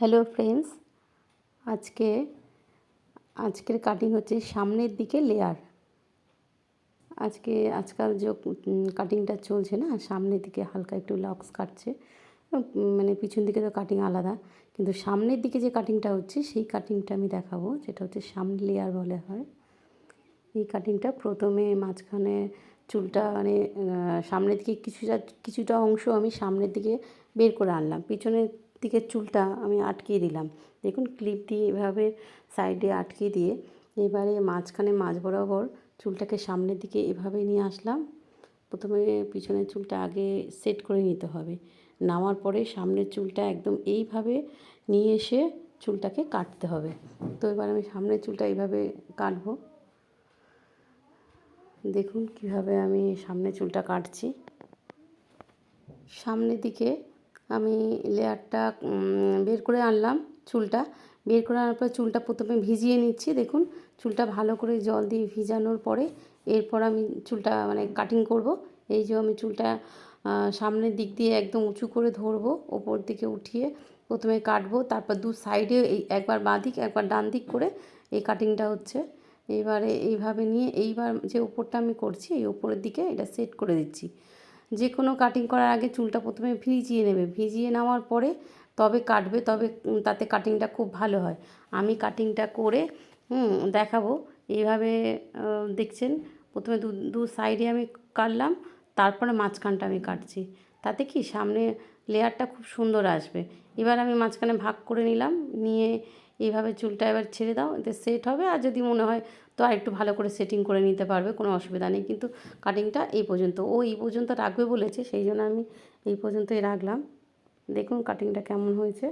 Hello friends আজকে, আজকের cutting হচ্ছে সামনের দিকে লেয়ার আজকে, আজকাল যে কাটিংটা চলছে না, সামনের দিকে হালকা একটু লক্স কাটছে মানে পিছন দিকে তো কাটিং আলাদা, কিন্তু সামনের দিকে যে কাটিংটা হচ্ছে, সেই কাটিংটা আমি দেখাবো, যেটা হচ্ছে সামনে লেয়ার বলে হয়। এই কাটিংটা প্রথমে মাঝখানে চুলটা মানে সামনের দিকে কিছুটা কিছুটা অংশ আমি সামনের দিকে বের করে আনলাম। পিছনের দিকের চুলটা আমি আটকিয়ে দিলাম। দেখুন ক্লিপ দিয়ে এভাবে সাইডে আটকিয়ে দিয়ে এবারে মাঝখানে মাঝ বরাবর চুলটাকে সামনের দিকে এভাবে নিয়ে আসলাম। প্রথমে পিছনের চুলটা আগে সেট করে নিতে হবে। নামার পরে সামনের চুলটা একদম এইভাবে নিয়ে এসে চুলটাকে কাটতে হবে। তো এবার আমি সামনের চুলটা এইভাবে কাটবো। দেখুন কীভাবে আমি সামনে চুলটা কাটছি। সামনের দিকে আমি লেয়ারটা বের করে আনলাম চুলটা। বের করে আনার পর চুলটা প্রথমে ভিজিয়ে নিচ্ছি, দেখুন। চুলটা ভালো করে জল দিয়ে ভিজানোর পরে এরপর আমি চুলটা মানে কাটিং করব। এই যে আমি চুলটা সামনের দিক দিয়ে একদম উঁচু করে ধরবো, ওপর দিকে উঠিয়ে প্রথমে কাটবো, তারপর দু সাইডে এই একবার বাঁ দিক, একবার ডান দিক করে এই কাটিংটা হচ্ছে। এবারে এইভাবে নিয়ে এইবার যে ওপরটা আমি করছি, এই ওপরের দিকে এটা সেট করে দিচ্ছি। যে কোনো কাটিং করার আগে চুলটা প্রথমে ভিজিয়ে নেবে। ভিজিয়ে নেওয়ার পরে তবে কাটবে, তবে তাতে কাটিংটা খুব ভালো হয়। আমি কাটিংটা করে দেখাবো। এইভাবে দেখছেন? প্রথমে দু দু সাইডে আমি কাটলাম, তারপরে মাঝখানটা আমি কাটছি। তাতে কি সামনে লেয়ারটা খুব সুন্দর আসবে। এবার আমি মাঝখানে ভাগ করে নিলাম, নিয়ে এইভাবে চুলটা এবার ছেড়ে দাও, এতে সেট হবে। আর যদি মনে হয় তো আর একটু ভালো করে সেটিং করে নিতে পারবে, কোনো অসুবিধা নেই। কিন্তু কাটিংটা এই পর্যন্ত, ও এই পর্যন্ত রাখবে বলেছে, সেই জন্য আমি এই পর্যন্তই রাখলাম। দেখুন কাটিংটা কেমন হয়েছে।